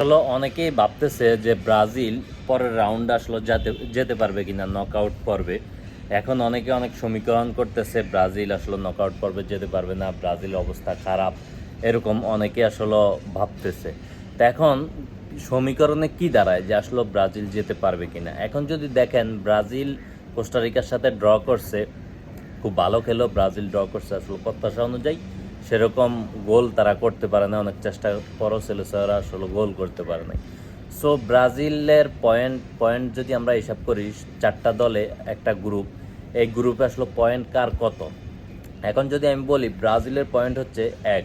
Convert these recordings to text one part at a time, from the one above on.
আসলে অনেকেই ভাবতেছে যে ব্রাজিল পরের রাউন্ড আসলে যাতে, যেতে পারবে কিনা নকআউট পর্বে। এখন অনেকে অনেক সমীকরণ করতেছে, ব্রাজিল আসলে নকআউট পর্বে যেতে পারবে না, ব্রাজিল অবস্থা খারাপ, এরকম অনেকে আসলে ভাবতেছে। তো এখন সমীকরণে কি দাঁড়ায় যে আসলে ব্রাজিল যেতে পারবে কিনা? এখন যদি দেখেন, ব্রাজিল কোস্টারিকার সাথে ড্র করছে, খুব ভালো খেলো, ব্রাজিল ড্র করছে আসলে প্রত্যাশা অনুযায়ী। সেরকম গোল তারা করতে পারে না অনেক চেষ্টা করো সেলেসারা আসলে গোল করতে পারে নাই। সো ব্রাজিলের পয়েন্ট পয়েন্ট যদি আমরা হিসাব করি, চারটা দলে একটা গ্রুপ এই গ্রুপে আসলে পয়েন্ট কার কত? এখন যদি আমি বলি, ব্রাজিলের পয়েন্ট হচ্ছে এক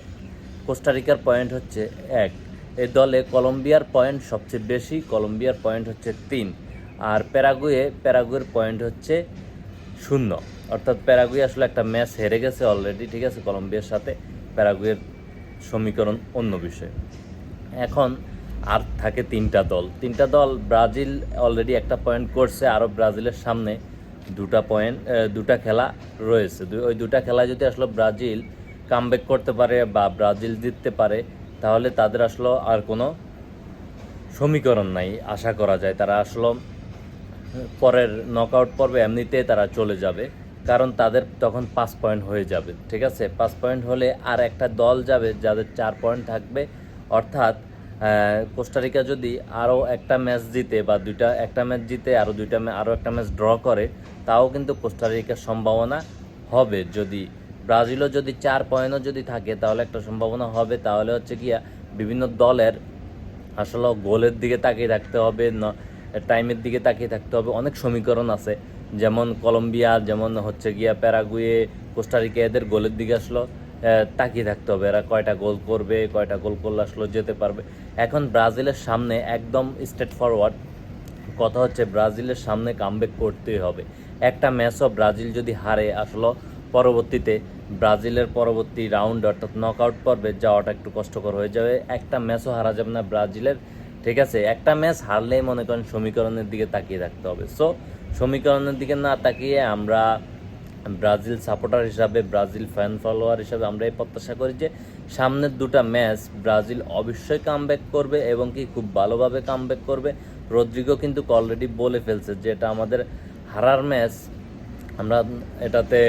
কোস্টারিকার পয়েন্ট হচ্ছে এক, এই দলে কলম্বিয়ার পয়েন্ট সবচেয়ে বেশি, কলম্বিয়ার পয়েন্ট হচ্ছে তিন, আর প্যারাগুয়ে প্যারাগুয়ের পয়েন্ট হচ্ছে শূন্য। অর্থাৎ প্যারাগুয়ে আসলে একটা ম্যাচ হেরে গেছে অলরেডি ঠিক আছে? কলম্বিয়ার সাথে প্যারাগুয়ের সমীকরণ অন্য বিষয়। এখন আর থাকে তিনটা দল। তিনটা দল, ব্রাজিল অলরেডি একটা পয়েন্ট করছে, আরও ব্রাজিলের সামনে দুটা পয়েন্ট দুটা খেলা রয়েছে। ওই দুটা খেলা যদি আসলে ব্রাজিল কামব্যাক করতে পারে বা ব্রাজিল জিততে পারে, তাহলে তাদের আসলে আর কোনো সমীকরণ নাই, আশা করা যায়। তারা আসলে পরের নকআউট পর্বে এমনিতে তারা চলে যাবে। কারণ তাদের তখন পাঁচ পয়েন্ট হয়ে যাবে, ঠিক আছে? পাঁচ পয়েন্ট হলে আর একটা দল যাবে যাদের চার পয়েন্ট থাকবে। অর্থাৎ কোস্টারিকা যদি আরও একটা ম্যাচ জিতে বা দুইটা, একটা ম্যাচ জিতে, আরও দুইটা আরও একটা ম্যাচ ড্র করে, তাও কিন্তু কোস্টারিকার সম্ভাবনা হবে। যদি ব্রাজিলও যদি চার পয়েন্টও যদি থাকে, তাহলে একটা সম্ভাবনা হবে। তাহলে হচ্ছে গিয়া বিভিন্ন দলের আসলে গোলের দিকে তাকিয়ে থাকতে হবে টাইমের দিকে তাকিয়ে থাকতে হবে। অনেক সমীকরণ আছে। যেমন কলম্বিয়া, যেমন হচ্ছে গিয়া প্যারাগুয়ে কোস্টারিকা এদের গোলের দিকে আসলো। তাকিয়ে থাকতে হবে, এরা কয়টা গোল করবে, কয়টা গোল করলে আসলো যেতে পারবে। এখন ব্রাজিলের সামনে একদম স্ট্রেট ফরওয়ার্ড কথা হচ্ছে ব্রাজিলের সামনে কামব্যাক করতেই হবে। একটা ম্যাচও ব্রাজিল যদি হারে আসলে, পরবর্তীতে ব্রাজিলের পরবর্তী রাউন্ড অর্থাৎ নকআউট পর্বে যাওয়াটা একটু কষ্টকর হয়ে যাবে। একটা ম্যাচও হারা যাবে না ব্রাজিলের। ঠিক আছে, একটা ম্যাচ হারলেই মনে করেন সমীকরণের দিকে তাকিয়ে থাকতে হবে। সো সমীকরণের দিকে না তাকিয়ে আমরা ব্রাজিল সাপোর্টার হিসাবে, ব্রাজিল ফ্যান ফলোয়ার হিসাবে আমরা এই প্রত্যাশা করি যে সামনের দুটা ম্যাচ ব্রাজিল অবশ্যই কামব্যাক করবে এবং কি খুব ভালোভাবে কামব্যাক করবে। রদ্রিগো কিন্তু অলরেডি বলে ফেলছে যে এটা আমাদের হারার ম্যাচ আমরা এটাতে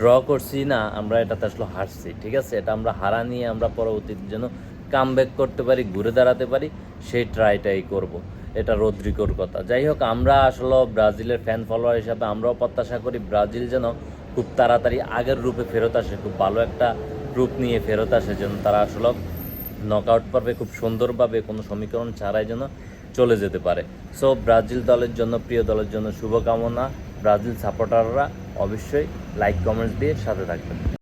ড্র করছি না, আমরা এটাতে আসলে হারছি, ঠিক আছে? এটা আমরা হারা নিয়ে আমরা পরবর্তীতে যেন কামব্যাক করতে পারি, ঘুরে দাঁড়াতে পারি, সেই ট্রাইটাই করব। এটা রদ্রিগোর কথা। যাই হোক আমরা আসলে ব্রাজিলের ফ্যান ফলোয়ার হিসাবে আমরাও প্রত্যাশা করি ব্রাজিল যেন খুব তাড়াতাড়ি আগের রূপে ফেরত আসে, খুব ভালো একটা রূপ নিয়ে ফেরত আসে, যেন তারা আসলে নকআউট পর্বে খুব সুন্দরভাবে কোনো সমীকরণ ছাড়াই যেন চলে যেতে পারে। সো ব্রাজিল দলের জন্য, প্রিয় দলের জন্য শুভকামনা। ব্রাজিল সাপোর্টাররা অবশ্যই লাইক কমেন্টস দিয়ে সাথে থাকবেন।